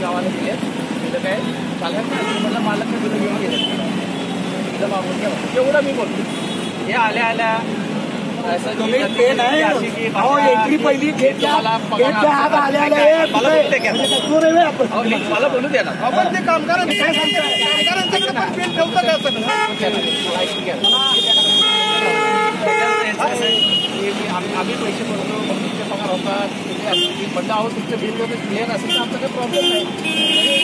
गावाला दिले तिथं काय चालेल ना मी म्हटलं मालक तिथं घेऊन गेले. तिथं मागून घ्या तेवढं मी बोलतो हे आल्या आल्या. नाही. मला नाही, बोलू द्या. ना. आपण ते पेन ठेवतं का. आम्ही आम्ही पैसे भरतो मग तुमचे पगार होतात तुम्ही असं की म्हणलं अहो तुमचं बिल वगैरे क्लिअर असेल तर आमचा काही प्रॉब्लेम नाही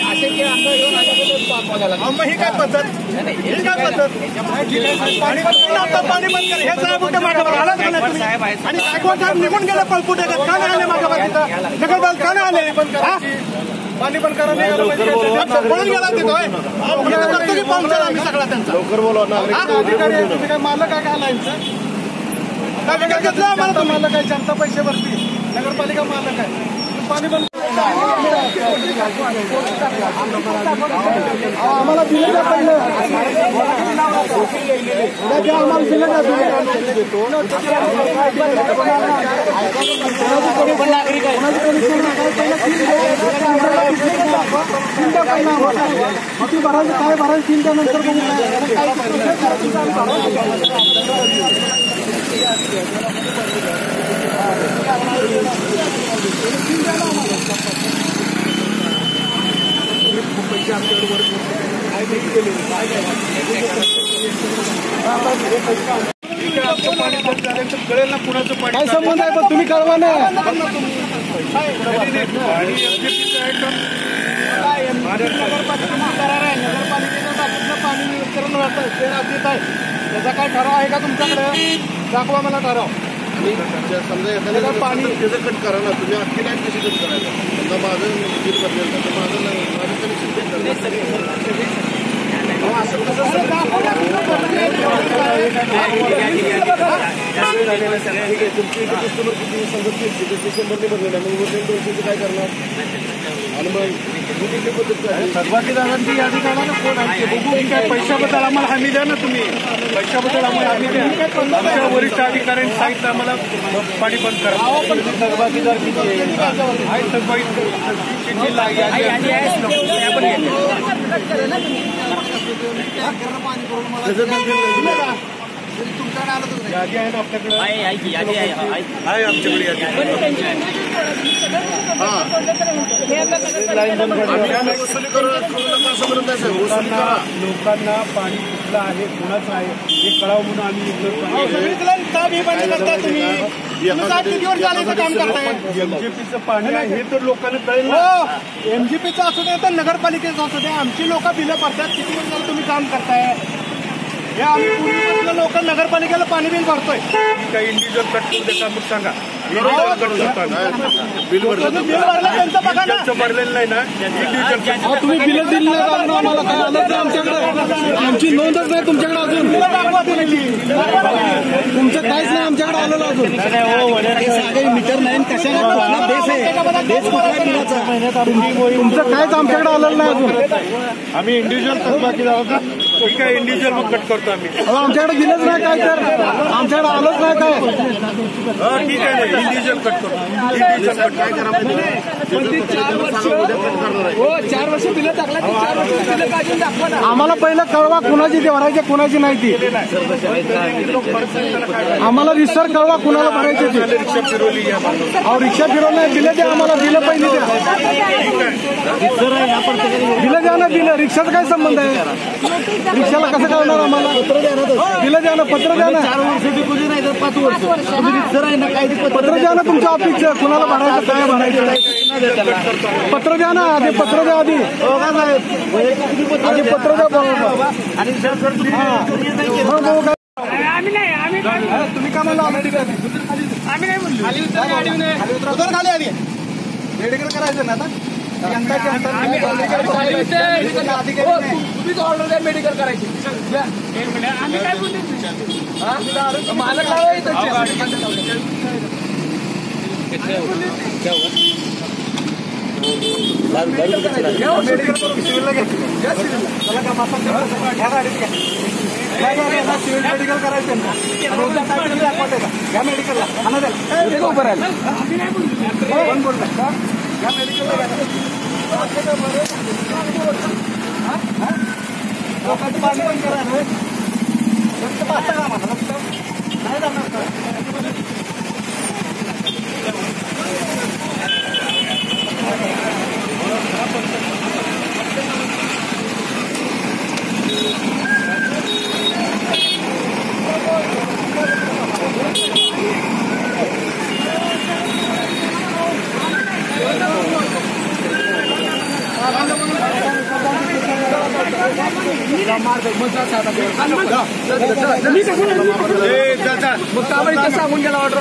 आणि असे की आमचं येऊन आल्याबद्दल बोलायला अहो, मग ही काय पद्धत नाही, नाही, ही हे काय काय पद्धत याच्यामध्ये- पाणी बंद कर आता पाणी बंद कर हे साहेब कुठे माझ्या बरोबर आलाच का नाही. आणि गायकवाड साहेब निघून गेले पळपुटे का नाही आले माझ्या बाजूला नगरपाल का नाही आले हा? पाणी बंद करा. पळून गेला तिथं होय? आम्ही तर करतो की पाहुणचार आम्ही सगळा त्यांचा लवकर बोलवा नागरिक? अधिकारी आहे, तुम्ही काय मालक आहे का लाईनचं काय वेगळं घेतलं आम्हाला तर मालक आहे जनता पैसे भरती नगरपालिका मालक आहे पाणी बंद आम्हाला दिलं का पहिलं उद्या द्या आम्हाला दिलं का? किती भरायचं काय भरायचं तीन त्यानंतर काय पाणी बंद कळेल ना. कुणाचं पाणी काय संबंध आहे? पण तुम्ही कळवा ना त्याचा काय ठराव आहे का तुमच्याकडे दाखवा मला ठराव समजा एखाद्या पाणी त्याचं कट करा ना तुम्ही अख्खी लाइट कशी कट करायला समजा माझं बिल भरलेलं तर माझं नाही माझं कनेक्शन कट ठीक आहे तुमची कस्टमर किती समजा तीनशे तर डिसेंबरने भरलेलं आहे मग दोनशेचं काय करणार आणि मग कुठली पद्धत काय थकबाकीदारांची यादी काढा ना कोण आहे ते बघू. काय पैशाबद्दल आम्हाला हमी द्या ना तुम्ही. पैशाबद्दल आम्हाला हमी द्या. आमच्या वरिष्ठ अधिकाऱ्यांनी सांगितलं आम्हाला पाणी बंद करा. किती आहे यादी आहे. यादी आहे ना आपल्याकडे? आहे आमच्याकडे यादी. लोकांना पाणी कुठलं आहे कुणाचं आहे हे कळावं म्हणून आम्ही एमजीपीचं पाणी आहे हे तर लोकांना कळेल ना. एमजीपीचं असू दे तर नगरपालिकेचं असू दे आमची लोक बिलं भरतात किती वर्ष झालं तुम्ही काम करताय? हे आम्ही लोक नगरपालिकेला पाणी बिल भरतोय. काही इंडिव्हिज्युअल कट करू देता मग सांगा. बिल तुम्ही बिल भरलेलं नाही ना तुम्ही दिली आम्हाला काय आलं नाही आमच्याकडे आमची नोंदच नाही तुमच्याकडे अजून तुमचं काहीच नाही आमच्याकडे आलेलं अजून साधे मीटर नाही कशाला देश आहे देश कुठला तुमचं काहीच आमच्याकडे आलेलं नाही अजून आम्ही इंडिव्हिज्युअल थकबाकी आहोत ठीक आहे इंडिव्हिज्युअल मग कट करतो आम्ही. आमच्याकडे दिलंच नाही काय तर? आमच्याकडे आलंच नाही काय? ठीक आहे. इंडिव्हिज्युअल कट करतो इंडिव्हिज्युअल कट काय करा चार वर्ष हो चार वर्ष बिलं टाकला चार वर्ष आम्हाला पहिलं कळवा कुणाची ते भरायचे कुणाची नाही ती. आम्हाला रिसर कळवा कुणाला भरायचे ते. रिक्षा फिरवली या अहो रिक्षा फिरवलं नाही दिलं द्या आम्हाला दिलं पहिली द्या. दिलं द्या ना दिलं रिक्षाचा काय संबंध आहे? रिक्षाला कसं कळणार आम्हाला? दिलं द्या ना पत्र द्या ना. पत्र द्या ना तुमच्या ऑफिसचं. कुणाला भरायचं काय भरायचं पत्र द्या ना आधी पत्र द्या आधी. आधी पत्र द्या हा, काय आम्ही नाही आम्ही तुम्ही का म्हणला आम्ही नाही बोललो. खाली उतर खाली आली मेडिकल करायचं ना आता. तुम्हीच ऑर्डर द्या मेडिकल करायची. द्या. आम्ही काय हा? मालक लावा सिव्हिल मेडिकल करायचं ना आता उद्या काय करायचं दाखवते का घ्या मेडिकलला आणा द्या उभं राहिलं कोण बोलतंय का? घ्या मेडिकलला घ्या लोकांचं पाणी पण करा रे. रक्त पाहता का आम्हाला रक्त नाही जाणार सांगून गेला ऑर्डर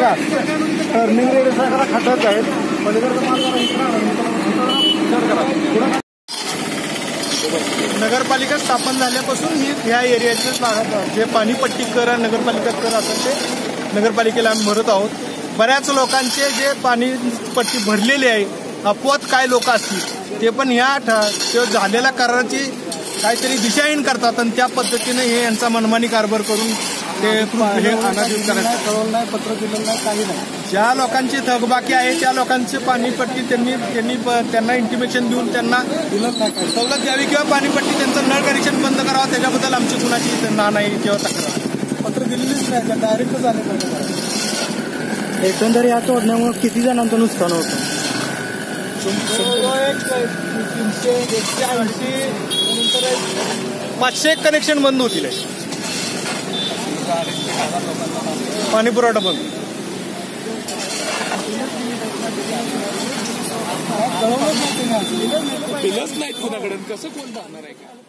का टर्निंग रेड जरा खटाच आहेत. नगरपालिका स्थापन झाल्यापासून ही ह्या एरियाचे जे पाणीपट्टी कर नगरपालिका कर असेल ते नगरपालिकेला आम्ही भरत आहोत. बऱ्याच लोकांचे जे पाणीपट्टी भरलेली आहे अपवाद काय लोक असतील ते पण ह्या झालेल्या कराराची काहीतरी दिशाहीन करतात आणि त्या पद्धतीने हे यांचा मनमानी कारभार करून ते हे अनाधित करायचं. कळवलं नाही पत्र दिलं नाही काही नाही. ज्या लोकांची थकबाकी आहे त्या लोकांची पाणीपट्टी त्यांनी त्यांनी प- त्यांना इंटिमेशन देऊन त्यांना दिलं नाही काही. सवलत द्यावी किंवा पाणीपट्टी त्यांचं नळ कनेक्शन बंद करावं त्याच्याबद्दल आमची कुणाची ना नाही किंवा तक्रार पत्र दिलेलीच नाही डायरेक्ट झाले पाहिजे एकंदर या तोडण्यामुळे किती जणांचं नुकसान होतं? एक तीनशे एकशे ऐंशी नंतर पाचशे एक कनेक्शन बंद होतील. पाणी पुरवठा बंद. दिलंच नाहीत कुणाकडे. कसं कोण जाणार आहे? का